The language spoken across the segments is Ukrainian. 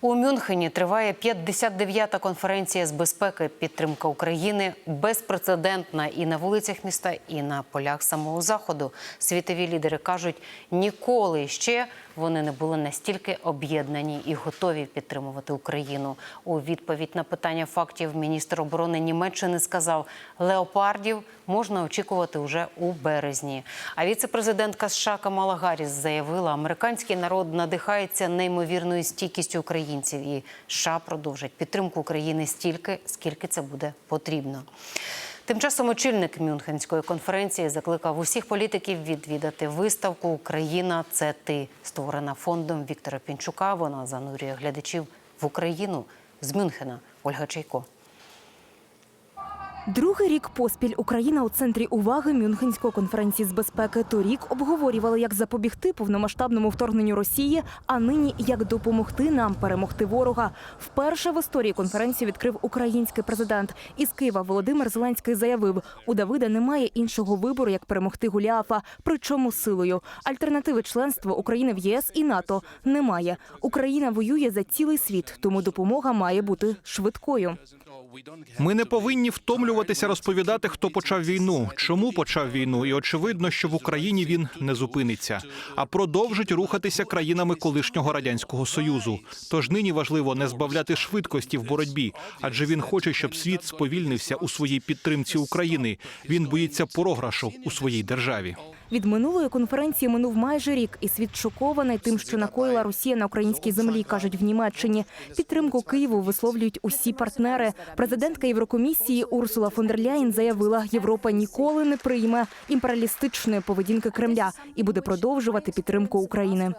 У Мюнхені триває 59-та конференція з безпеки підтримка України безпрецедентна і на вулицях міста, і на полях самого заходу. Світові лідери кажуть, ніколи ще вони не були настільки об'єднані і готові підтримувати Україну. У відповідь на питання фактів міністр оборони Німеччини сказав, леопардів можна очікувати уже у березні. А віце-президентка США Камала Гарріс заявила, американський народ надихається неймовірною стійкістю українців, і США продовжать підтримку України стільки, скільки це буде потрібно. Тим часом очільник Мюнхенської конференції закликав усіх політиків відвідати виставку Україна це ти, створена фондом Віктора Пінчука. Вона занурює глядачів в Україну з Мюнхена. Ольга Чайко. Другий рік поспіль Україна у центрі уваги Мюнхенської конференції з безпеки. Торік обговорювали, як запобігти повномасштабному вторгненню Росії, а нині як допомогти нам перемогти ворога. Вперше в історії конференцію відкрив український президент. Із Києва Володимир Зеленський заявив: у Давида немає іншого вибору, як перемогти Гуліафа, причому силою. Альтернативи членства України в ЄС і НАТО немає. Україна воює за цілий світ, тому допомога має бути швидкою. Ми не повинні втомлюватися розповідати, хто почав війну, чому почав війну, і очевидно, що в Україні він не зупиниться, а продовжить рухатися країнами колишнього радянського союзу. Тож нині важливо не збавляти швидкості в боротьбі, адже він хоче, щоб світ сповільнився у своїй підтримці України. Він боїться програшу у своїй державі. Від минулої конференції минув майже рік, і світ шокований тим, що накоїла Росія на українській землі, кажуть в Німеччині. Підтримку Києву висловлюють усі партнери. Президентка Єврокомісії Урсула фон дер Ляєн заявила, Європа ніколи не прийме імперіалістичної поведінки Кремля і буде продовжувати підтримку України.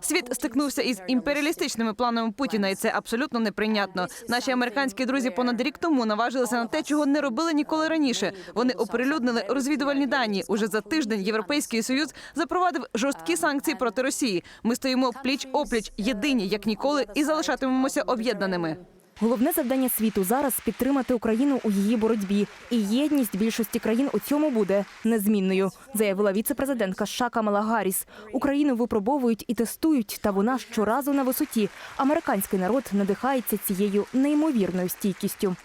Світ стикнувся із імперіалістичними планами Путіна, і це абсолютно неприйнятно. Наші американські друзі понад рік тому наважилися на те, чого не робили ніколи раніше. Вони оприлюднили розвідувальні дані. Уже за тиждень Європейський союз запровадив жорсткі санкції проти Росії. Ми стоїмо пліч опліч, єдині як ніколи, і залишатимемося об'єднаними. Головне завдання світу зараз підтримати Україну у її боротьбі. І єдність більшості країн у цьому буде незмінною, заявила віце-президентка США Камала Гарріс. Україну випробовують і тестують, та вона щоразу на висоті. Американський народ надихається цією неймовірною стійкістю.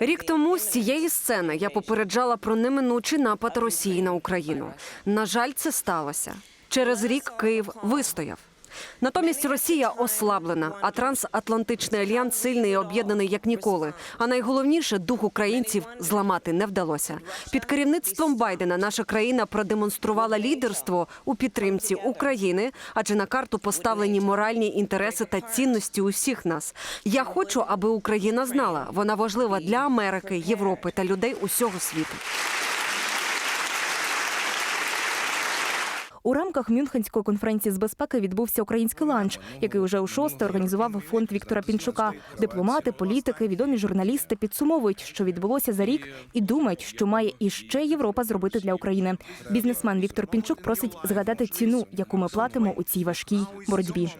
Рік тому з цієї сцени я попереджала про неминучий напад Росії на Україну. На жаль, це сталося. Через рік Київ вистояв. Натомість Росія ослаблена, а трансатлантичний альянс сильний і об'єднаний як ніколи. А найголовніше дух українців зламати не вдалося. Під керівництвом Байдена наша країна продемонструвала лідерство у підтримці України, адже на карту поставлені моральні інтереси та цінності усіх нас. Я хочу, аби Україна знала, вона важлива для Америки, Європи та людей усього світу. У рамках Мюнхенської конференції з безпеки відбувся український ланч, який уже у шосте організував фонд Віктора Пінчука. Дипломати, політики, відомі журналісти підсумовують, що відбулося за рік, і думають, що має іще Європа зробити для України. Бізнесмен Віктор Пінчук просить згадати ціну, яку ми платимо у цій важкій боротьбі.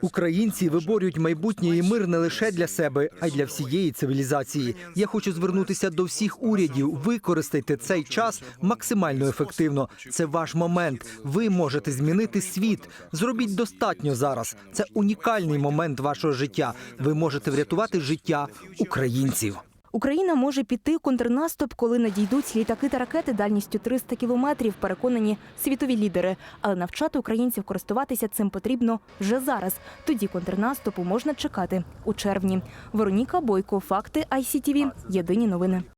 Українці виборюють майбутнє і мир не лише для себе, а й для всієї цивілізації. Я хочу звернутися до всіх урядів. Використайте цей час максимально ефективно. Це ваш момент. Ви можете змінити світ. Зробіть достатньо зараз. Це унікальний момент вашого життя. Ви можете врятувати життя українців. Україна може піти контрнаступ, коли надійдуть літаки та ракети дальністю 300 кілометрів. Переконані світові лідери. Але навчати українців користуватися цим потрібно вже зараз. Тоді контрнаступу можна чекати у червні. Вероніка Бойко, факти ICTV. Єдині новини.